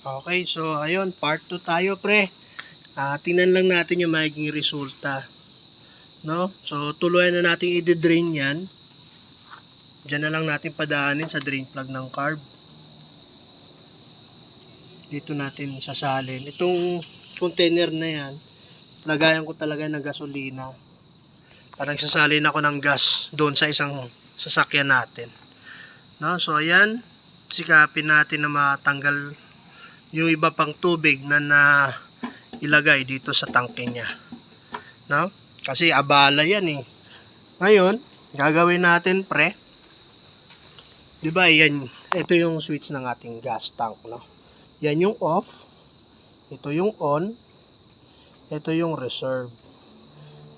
Okay, so ayun, part 2 tayo pre. Ah, tingnan lang natin yung magiging resulta. No? So tuluyan na natin i-drain yan. Diyan na lang natin padaanin sa drain plug ng carb. Dito natin sasalin. Itong container na yan, lagayan ko talaga ng gasolina. Parang sasalin ako ng gas doon sa isang sasakyan natin. No? So ayan, sikapin natin na matanggal yung iba pang tubig na na ilagay dito sa tangke niya. No? Kasi abala yan eh. Ngayon, gagawin natin pre. 'Di ba? Yan, ito yung switch ng ating gas tank, no? Yan yung off. Ito yung on. Ito yung reserve.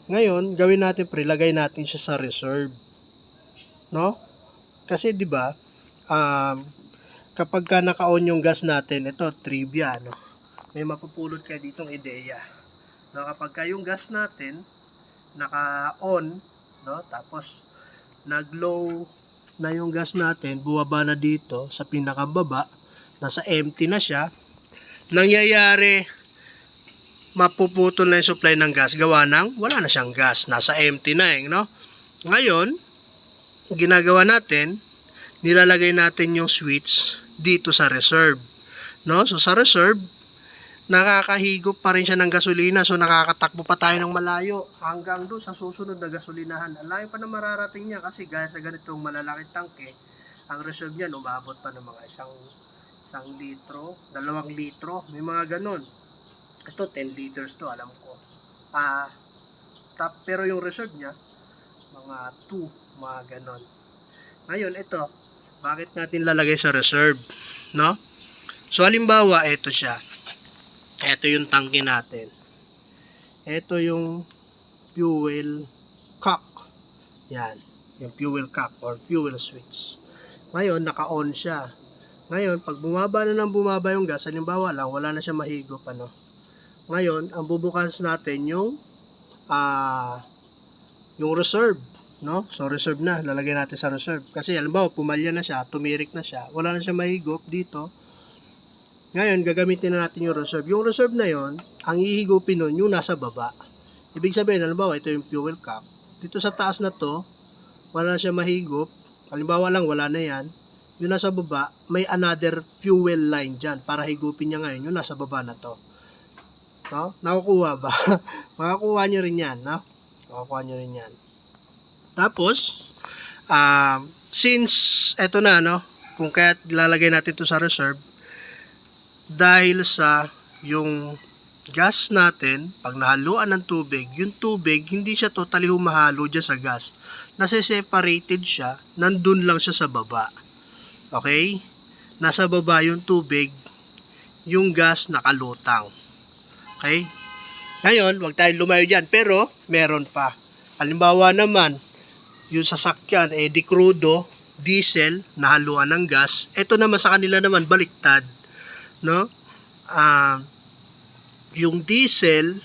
Ngayon, gawin natin pre, lagay natin siya sa reserve. No? Kasi 'di ba? Um, kapag ka naka-on yung gas natin, ito trivia, no? May mapupulot kayo ditong ideya. No, kapag ka yung gas natin naka-on, no? Tapos nag-low na yung gas natin, buwaba na dito sa pinakababa, nasa empty na siya. Nangyayari mapuputol na yung supply ng gas gawa ng wala na siyang gas, nasa empty na eh, no? Ngayon, ginagawa natin, nilalagay natin yung switch dito sa reserve. No? So sa reserve, nakakahigop pa rin siya ng gasolina. So nakakatakbo pa tayo ng malayo hanggang doon sa susunod na gasolinahan. Ang pa na mararating niya kasi gaya sa ganitong malalaking tangke, ang reserve niya umabot pa ng mga isang isang litro, dalawang litro, may mga ganun. Ito 10 liters to, alam ko. Ah, tap, pero yung reserve niya mga 2, mga ganon. Ngayon, ito, bakit natin lalagay sa reserve, no? So, halimbawa, ito siya. Ito yung tangke natin. Ito yung fuel cock. Yan, yung fuel cock or fuel switch. Ngayon, naka-on siya. Ngayon, pag bumaba na ng bumaba yung gas, halimbawa lang, wala na siya mahigop, ano? Ngayon, ang bubukas natin yung ah yung reserve, no? So reserve na, lalagay natin sa reserve. Kasi halimbawa, pumalya na siya, tumirik na siya, wala na siya mahigop dito. Ngayon, gagamitin na natin yung reserve. Yung reserve na yon, ang ihigupin nun, yung nasa baba. Ibig sabihin, halimbawa, ito yung fuel cap. Dito sa taas na to, wala na siya mahigop. Halimbawa lang, wala na yan. Yung nasa baba, may another fuel line dyan para higupin niya ngayon yung nasa baba na to. No? Nakukuha ba? Makakuha nyo rin yan, no? Makakuha nyo rin yan. Tapos, um, since eto na, no? Kung kaya lalagay natin to sa reserve, dahil sa yung gas natin, pag nahaluan ng tubig, yung tubig, hindi siya totally humahalo dyan sa gas. Nase-separated siya, nandun lang siya sa baba. Okay? Nasa baba yung tubig, yung gas nakalutang. Okay? Ngayon, wag tayong lumayo dyan. Pero, meron pa. Halimbawa naman, yung sasakyan, eh, di crudo, diesel, nahaluan ng gas. Ito naman sa kanila naman, baliktad. No? Ah, yung diesel,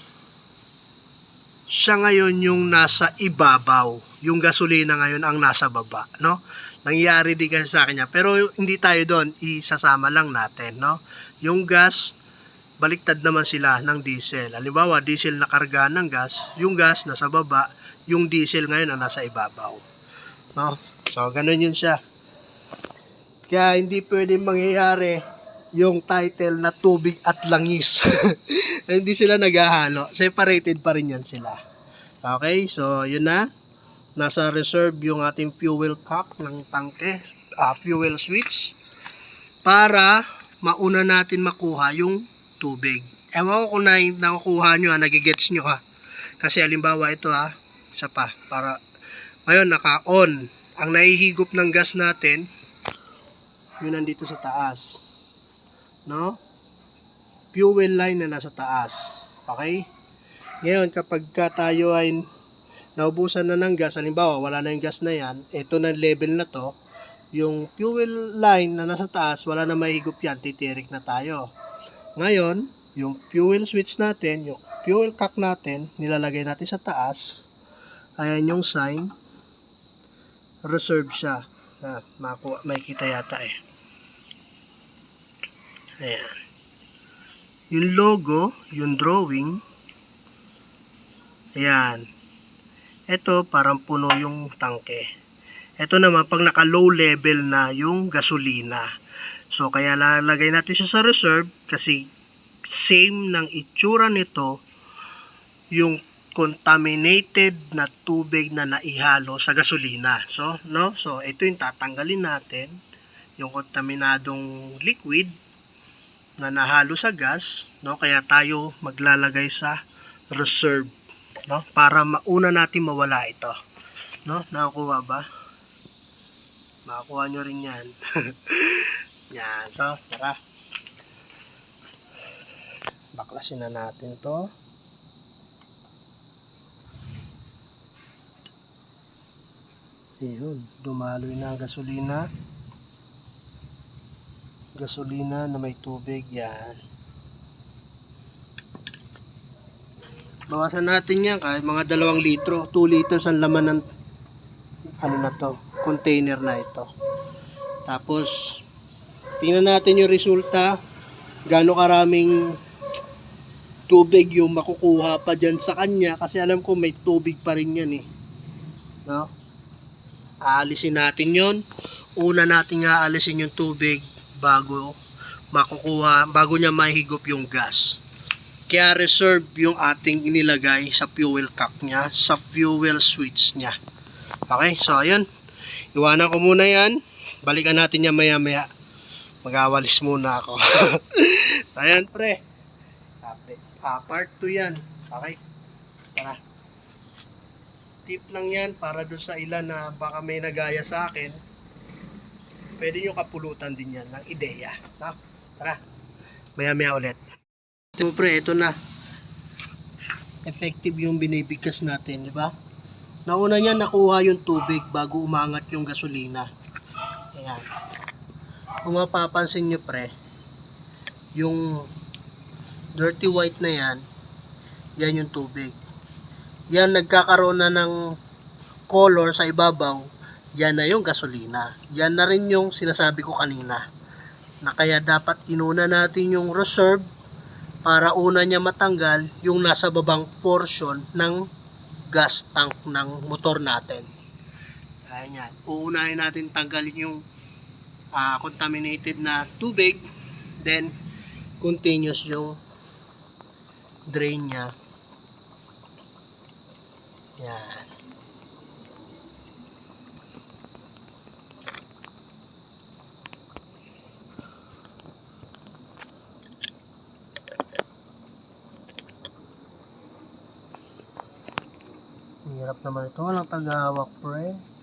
siya ngayon yung nasa ibabaw. Yung gasolina ngayon ang nasa baba. No? Nangyayari din kasi sa kanya. Pero hindi tayo doon, isasama lang natin. No? Yung gas, baliktad naman sila ng diesel. Halimbawa, diesel na karga ng gas, yung gas nasa baba, yung diesel ngayon ang nasa ibabaw. No? So, ganun yun siya. Kaya hindi pwedeng mangyayari yung title na tubig at langis. hindi sila naghahalo. Separated pa rin yan sila. Okay, so yun na. Nasa reserve yung ating fuel cock ng tangke, ah, fuel switch para mauna natin makuha yung tubig. Ewan ko kung na, nakukuha nyo ha, nagigets nyo ha. Kasi halimbawa ito ha, isa pa, para, ngayon naka-on. Ang nahihigop ng gas natin, yun nandito sa taas. No? Fuel line na nasa taas. Okay? Ngayon, kapag ka tayo ay naubusan na ng gas, halimbawa wala na yung gas na yan, ito na level na to, yung fuel line na nasa taas, wala na mahigop yan, titirik na tayo. Ngayon, yung fuel switch natin, yung fuel cock natin, nilalagay natin sa taas. Ayan yung sign. Reserve siya. Ah, makuha, may kita yata eh. Ayan. yung logo, yung drawing. Ayan. Ito, parang puno yung tangke. Ito naman, pag naka low level na yung gasolina. So, kaya lalagay natin siya sa reserve kasi same ng itsura nito yung contaminated na tubig na naihalo sa gasolina. So, no? So, ito yung tatanggalin natin. Yung kontaminadong liquid na nahalo sa gas, no? Kaya tayo maglalagay sa reserve, no? Para mauna natin mawala ito. No? Nakakuha ba? Makakuha nyo rin yan. yan. So, tara. Baklasin na natin to. Ayun, dumaloy na ang gasolina. Gasolina na may tubig, yan. Bawasan natin yan kahit mga dalawang litro. 2 liters ang laman ng ano na to, container na ito. Tapos, tingnan natin yung resulta. Gaano karaming tubig yung makukuha pa dyan sa kanya kasi alam ko may tubig pa rin yan eh. No? Aalisin natin yon. Una natin aalisin yung tubig bago makukuha, bago niya mahigop yung gas. Kaya reserve yung ating inilagay sa fuel cap niya, sa fuel switch niya. Okay, so ayun. Iwanan ko muna yan. Balikan natin yan maya maya. Magawalis muna ako. Ayan pre. Ah, part 2 yan. Okay. Tara. Tip lang yan para doon sa ilan na baka may nagaya sa akin. Pwede nyo kapulutan din yan ng ideya. No? Tara. Maya maya ulit. Ito pre, ito na. Effective yung binibigkas natin, di ba? Nauna niya nakuha yung tubig bago umangat yung gasolina. Ayan. Kung mapapansin nyo pre, yung dirty white na yan, yan yung tubig. Yan nagkakaroon na ng color sa ibabaw, yan na yung gasolina. Yan na rin yung sinasabi ko kanina. Na kaya dapat inuna natin yung reserve para una niya matanggal yung nasa babang portion ng gas tank ng motor natin. Ayan yan. Uunahin natin tanggalin yung ah, contaminated na tubig. Then, continuous yung drain niya. Yan. Hirap naman ito. Walang tagahawak, pre.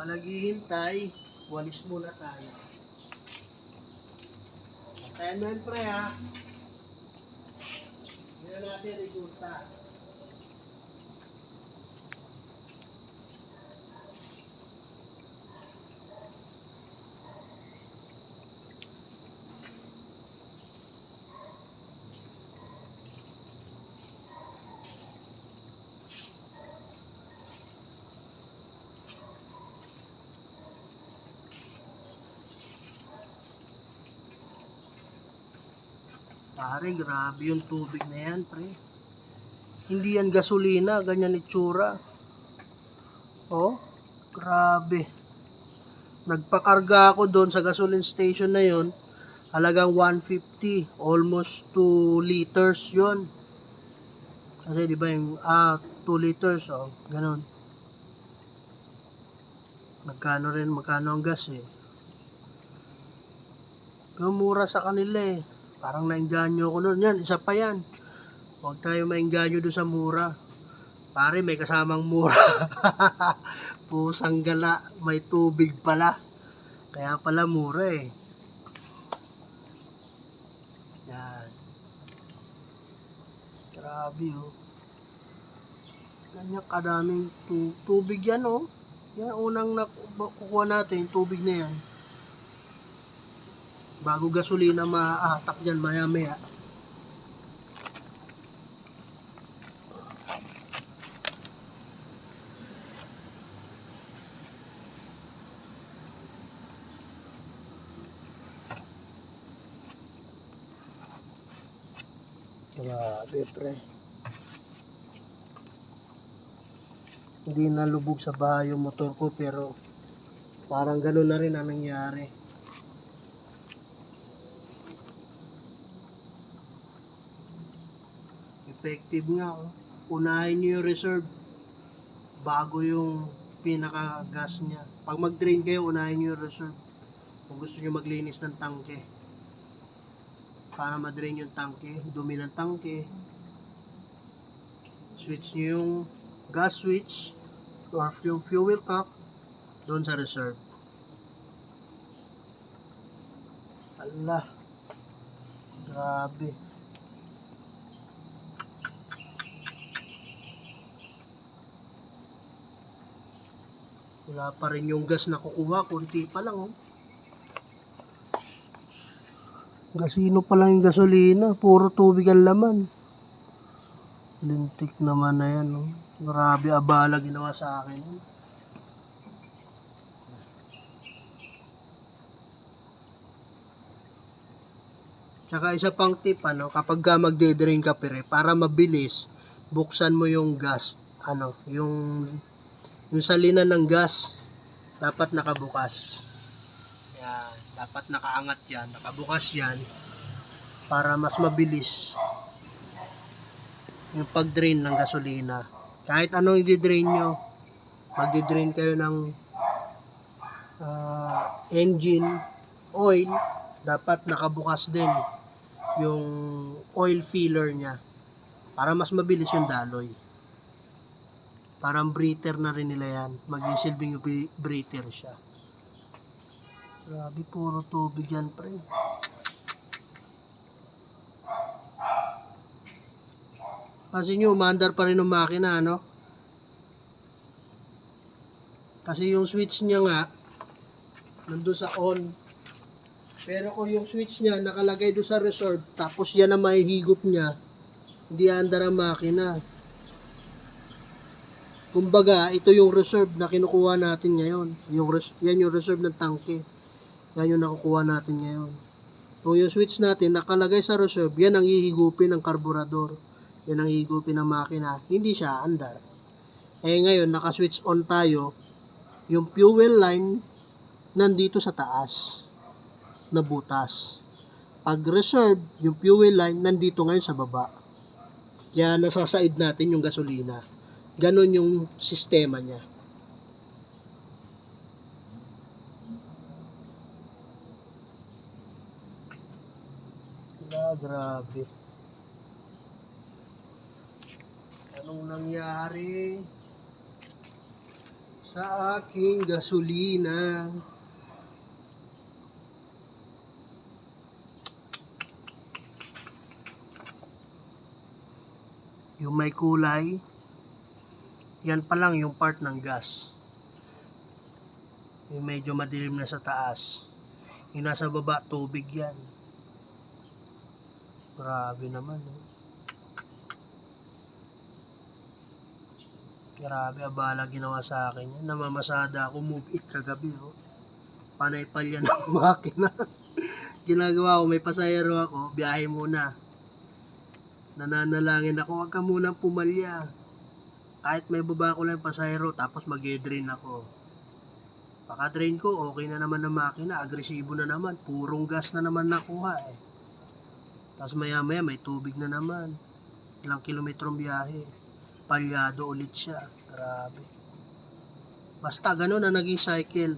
Habang naghihintay, walis muna tayo. Antayin mo pre, ha? Na natin resulta. Pare, grabe yung tubig na yan, pre. Hindi yan gasolina, ganyan itsura. Oh, grabe. nagpakarga ako doon sa gasoline station na yon halagang 150 almost 2 liters yon kasi di ba yung ah 2 liters oh ganun magkano rin magkano ang gas eh pero mura sa kanila eh parang nainganyo ko noon yan isa pa yan. Huwag tayo mainganyo doon sa mura. Pare may kasamang mura. Pusang gala may tubig pala. Kaya pala mura eh. Yan. Grabe oh. Ganyan kadaming tu- tubig yan oh. Yan unang nakukuha natin tubig na yan bago gasolina maatak dyan maya maya Grabe, pre. Hindi nalubog sa bahay yung motor ko pero parang gano'n na rin ang nangyari. Effective nga. Oh. Unahin nyo yung reserve bago yung pinaka-gas niya. Pag mag-drain kayo, unahin nyo yung reserve. Kung gusto nyo maglinis ng tangke para madrain yung tangke, dumi ng tangke. Switch nyo yung gas switch or yung fuel cap doon sa reserve. Allah. Grabe. Wala pa rin yung gas na kukuha, kunti pa lang oh. Gasino pa lang yung gasolina. Puro tubig ang laman. Lintik naman na yan. No? Grabe abala ginawa sa akin. Tsaka isa pang tip, ano, kapag ka magde-drain ka pere, para mabilis, buksan mo yung gas, ano, yung, yung salinan ng gas, dapat nakabukas. Yan, dapat nakaangat yan, nakabukas yan para mas mabilis yung pag-drain ng gasolina. Kahit anong i-drain nyo, magdi-drain kayo ng ah, engine, oil, dapat nakabukas din yung oil filler niya para mas mabilis yung daloy. Parang breather na rin nila yan. Mag-isilbing breather siya. Grabe, puro tubig yan, pre. Kasi nyo, umandar pa rin ng makina, ano? Kasi yung switch niya nga, nandun sa on. Pero kung yung switch niya nakalagay doon sa reserve, tapos yan ang mahihigop niya, hindi andar ang makina. Kumbaga, ito yung reserve na kinukuha natin ngayon. Yung res- yan yung reserve ng tangke. Yan yung nakukuha natin ngayon. Kung yung switch natin nakalagay sa reserve, yan ang hihigupin ng karburador. Yan ang hihigupin ng makina. Hindi siya andar. Eh ngayon, naka-switch on tayo. Yung fuel line nandito sa taas na butas. Pag reserve, yung fuel line nandito ngayon sa baba. Kaya nasasaid natin yung gasolina. Ganon yung sistema niya. Wala, grabe. Anong nangyari sa aking gasolina? Yung may kulay, yan pa lang yung part ng gas. Yung medyo madilim na sa taas. Yung nasa baba, tubig yan. Grabe naman. Oh. Grabe, abala ginawa sa akin yan. Namamasada ako, move it kagabi. Oh. Panay palya ng makina. Ginagawa ko, may pasayero ako, biyahe muna. Nananalangin ako, wag ka munang pumalya. Kahit may baba ko lang yung pasayero, tapos mag drain ako. Paka-drain ko, okay na naman ang makina. Agresibo na naman. Purong gas na naman nakuha eh. Tapos maya maya may tubig na naman. Ilang kilometrong biyahe. Palyado ulit siya. Grabe. Basta ganun na naging cycle.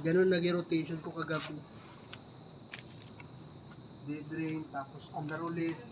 Ganun naging rotation ko kagabi. Dead drain, tapos under ulit.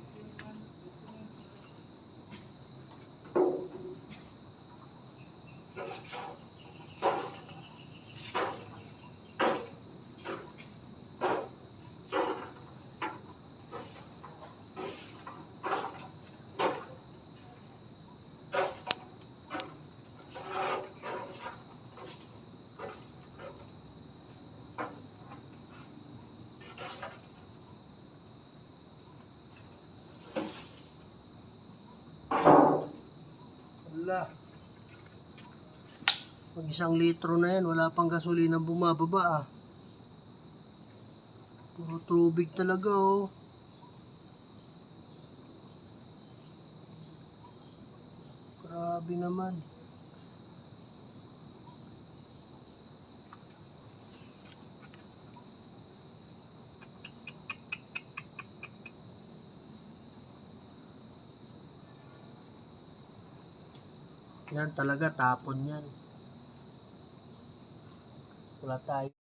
Wala. Pag isang litro na yan, wala pang gasolina bumababa ah. Puro tubig talaga oh. Grabe naman. Yan talaga tapon yan. Wala tayo.